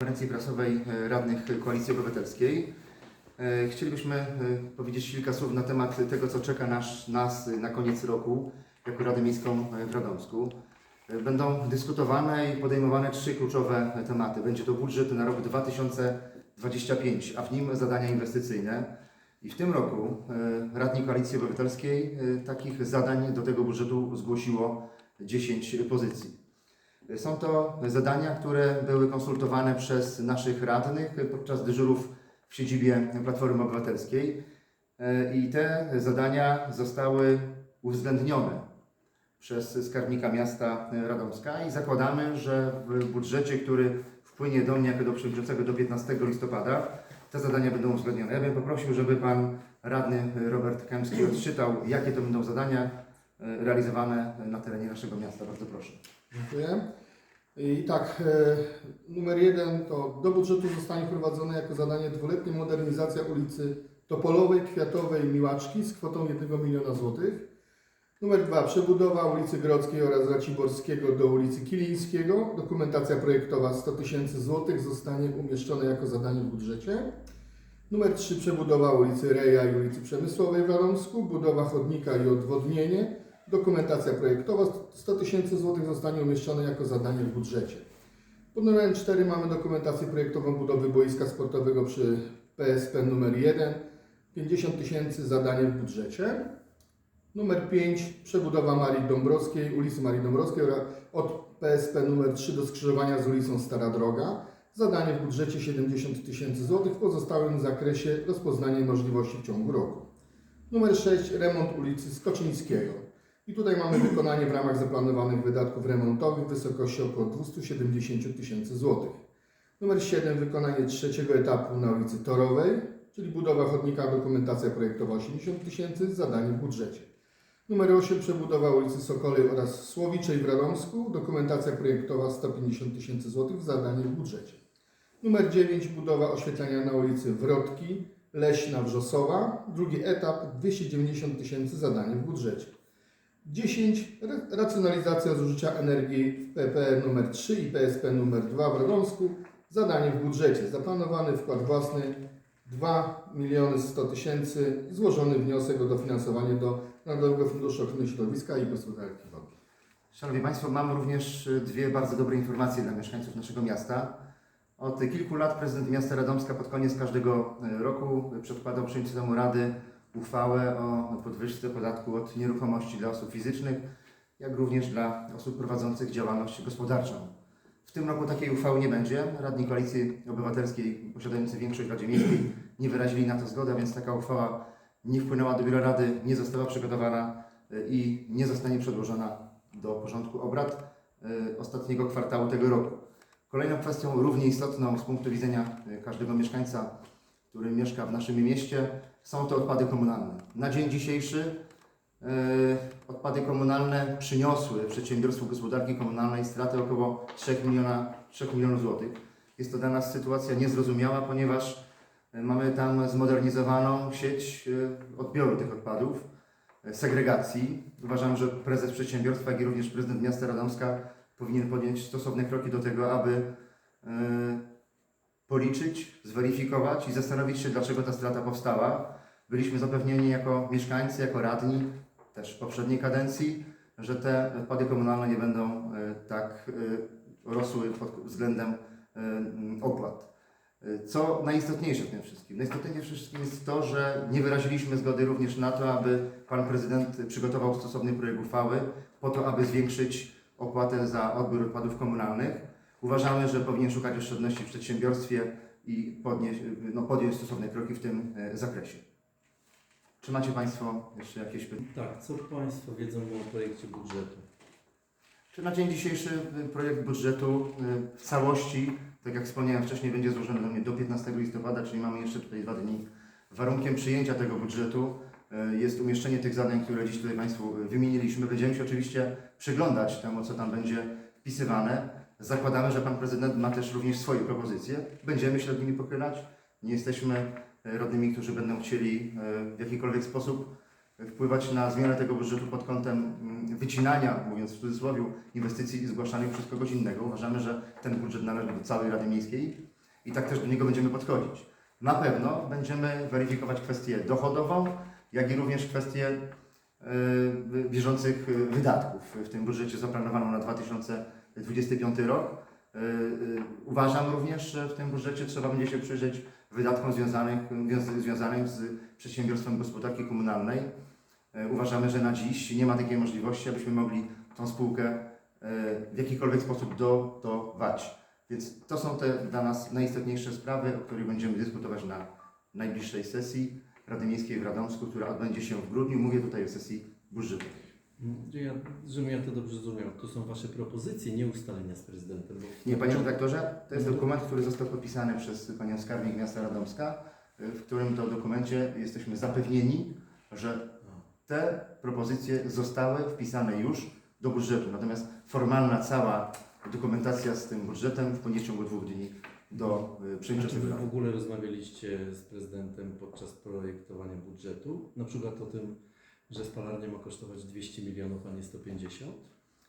konferencji prasowej e, radnych Koalicji Obywatelskiej. E, Chcielibyśmy e, powiedzieć kilka słów na temat tego, co czeka nas, nas na koniec roku jako Radę Miejską w Radomsku. Będą dyskutowane i podejmowane trzy kluczowe tematy. Będzie to budżet na rok 2025, a w nim zadania inwestycyjne. I w tym roku radni Koalicji Obywatelskiej takich zadań do tego budżetu zgłosiło 10 pozycji. Są to zadania, które były konsultowane przez naszych radnych podczas dyżurów w siedzibie Platformy Obywatelskiej E, i te zadania zostały uwzględnione przez skarbnika miasta Radomska i zakładamy, że w budżecie, który wpłynie do mnie jako do przewodniczącego do 15 listopada, te zadania będą uwzględnione. Ja bym poprosił, żeby pan radny Robert Kępski odczytał, jakie to będą zadania e, realizowane na terenie naszego miasta. Bardzo proszę. Dziękuję. I tak, e, numer jeden to do budżetu zostanie wprowadzone jako zadanie dwuletnia modernizacja ulicy Topolowej, Kwiatowej Miłaczki z kwotą 1 miliona złotych. Numer dwa, przebudowa ulicy Grodzkiej oraz Raciborskiego do ulicy Kilińskiego. Dokumentacja projektowa 100 tysięcy złotych zostanie umieszczona jako zadanie w budżecie. Numer 3. Przebudowa ulicy Reja i ulicy Przemysłowej w Radomsku. Budowa chodnika i odwodnienie. Dokumentacja projektowa 100 tysięcy złotych zostanie umieszczona jako zadanie w budżecie. Pod numerem 4 mamy dokumentację projektową budowy boiska sportowego przy PSP numer 1. 50 tysięcy zadanie w budżecie. Numer 5 przebudowa Marii Dąbrowskiej, ulicy Marii Dąbrowskiej od PSP numer 3 do skrzyżowania z ulicą Stara Droga. Zadanie w budżecie 70 tysięcy złotych, w pozostałym zakresie rozpoznanie możliwości w ciągu roku. Numer 6 remont ulicy Skoczyńskiego. I tutaj mamy wykonanie w ramach zaplanowanych wydatków remontowych w wysokości około 270 tysięcy złotych. Numer 7 wykonanie trzeciego etapu na ulicy Torowej, czyli budowa chodnika, dokumentacja projektowa 80 tysięcy, zadanie w budżecie. Numer 8 przebudowa ulicy Sokolej oraz Słowiczej w Radomsku, dokumentacja projektowa 150 tysięcy złotych, zadanie w budżecie. Numer 9 budowa oświetlenia na ulicy Wrotki, Leśna Wrzosowa, drugi etap 290 tysięcy, zadanie w budżecie. 10. Ra- Racjonalizacja zużycia energii w PP numer 3 i PSP numer 2 w Radomsku. Zadanie w budżecie. Zaplanowany wkład własny 2 miliony 100 tysięcy. Złożony wniosek o dofinansowanie do Narodowego Funduszu Ochrony Środowiska i Gospodarki Wodnej. Szanowni Państwo, mam również y, dwie bardzo dobre informacje dla mieszkańców naszego miasta. Od kilku lat prezydent miasta Radomska pod koniec każdego y, roku przedkładał przewodniczącemu Rady uchwałę o podwyżce podatku od nieruchomości dla osób fizycznych, jak również dla osób prowadzących działalność gospodarczą. W tym roku takiej uchwały nie będzie. Radni Koalicji Obywatelskiej posiadający większość w Radzie Miejskiej nie wyrazili na to zgody, więc taka uchwała nie wpłynęła do biura Rady, nie została przygotowana y, i nie zostanie przedłożona do porządku obrad y, ostatniego kwartału tego roku. Kolejną kwestią równie istotną z punktu widzenia y, każdego mieszkańca, który mieszka w naszym mieście, są to odpady komunalne. Na dzień dzisiejszy y, odpady komunalne przyniosły przedsiębiorstwu gospodarki komunalnej straty około 3 miliona, 3 milionów złotych. Jest to dla nas sytuacja niezrozumiała, ponieważ y, mamy tam zmodernizowaną sieć y, odbioru tych odpadów e, segregacji. Uważam, że prezes przedsiębiorstwa, jak i również prezydent miasta Radomska powinien podjąć stosowne kroki do tego, aby e, policzyć, zweryfikować i zastanowić się, dlaczego ta strata powstała. Byliśmy zapewnieni jako mieszkańcy, jako radni, też w poprzedniej kadencji, że te odpady komunalne nie będą e, tak e, rosły pod względem e, opłat. Co najistotniejsze w tym wszystkim? Najistotniejsze w wszystkim jest to, że nie wyraziliśmy zgody również na to, aby pan prezydent przygotował stosowny projekt uchwały po to, aby zwiększyć opłatę za odbiór odpadów komunalnych. Uważamy, że powinien szukać oszczędności w przedsiębiorstwie i podnieść, no, podjąć stosowne kroki w tym e, zakresie. Czy macie Państwo jeszcze jakieś pytania? Tak, co Państwo wiedzą o projekcie budżetu? Czy na dzień dzisiejszy y, projekt budżetu y, w całości, tak jak wspomniałem wcześniej, będzie złożony do mnie do 15 listopada, czyli mamy jeszcze tutaj dwa dni. Warunkiem przyjęcia tego budżetu jest umieszczenie tych zadań, które dziś tutaj Państwu wymieniliśmy. Będziemy się oczywiście przyglądać temu, co tam będzie wpisywane. Zakładamy, że Pan Prezydent ma też również swoje propozycje. Będziemy się nad nimi pochylać. Nie jesteśmy y, radnymi, którzy będą chcieli y, w jakikolwiek sposób wpływać na zmianę tego budżetu pod kątem mm, wycinania, mówiąc w cudzysłowie, inwestycji zgłaszanych przez kogoś innego. Uważamy, że ten budżet należy do całej Rady Miejskiej i tak też do niego będziemy podchodzić. Na pewno będziemy weryfikować kwestię dochodową, jak i również kwestię e, bieżących e, wydatków. W tym budżecie zaplanowano na 2025 rok. E, e, Uważam również, że w tym budżecie trzeba będzie się przyjrzeć wydatkom związanych, wiąz- związanym z przedsiębiorstwem gospodarki komunalnej. E, Uważamy, że na dziś nie ma takiej możliwości, abyśmy mogli tą spółkę w jakikolwiek sposób dotować. Więc to są te dla nas najistotniejsze sprawy, o których będziemy dyskutować na najbliższej sesji Rady Miejskiej w Radomsku, która odbędzie się w grudniu. Mówię tutaj o sesji budżetowej. Że ja, żebym ja to dobrze zrozumiał, to są Wasze propozycje, nie ustalenia z prezydentem. Nie, panie redaktorze, to jest dokument, który został podpisany przez panią skarbnik miasta Radomska, y, w którym to dokumencie jesteśmy zapewnieni, że te propozycje zostały wpisane już do budżetu. Natomiast formalna cała dokumentacja z tym budżetem w ciągu dwóch dni do y, Czy przyjęcia Wy w ogóle rozmawialiście z prezydentem podczas projektowania budżetu? Na przykład o tym, że spalarnia ma kosztować 200 milionów, a nie 150?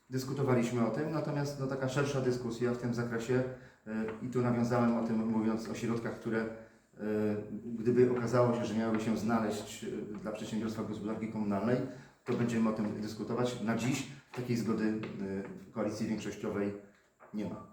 Dyskutowaliśmy o tym, natomiast no, taka szersza dyskusja w tym zakresie y, i tu nawiązałem o tym mówiąc o środkach, które y, gdyby okazało się, że miałyby się znaleźć y, dla przedsiębiorstwa gospodarki komunalnej, to będziemy o tym dyskutować. Na dziś takiej zgody w koalicji większościowej nie ma.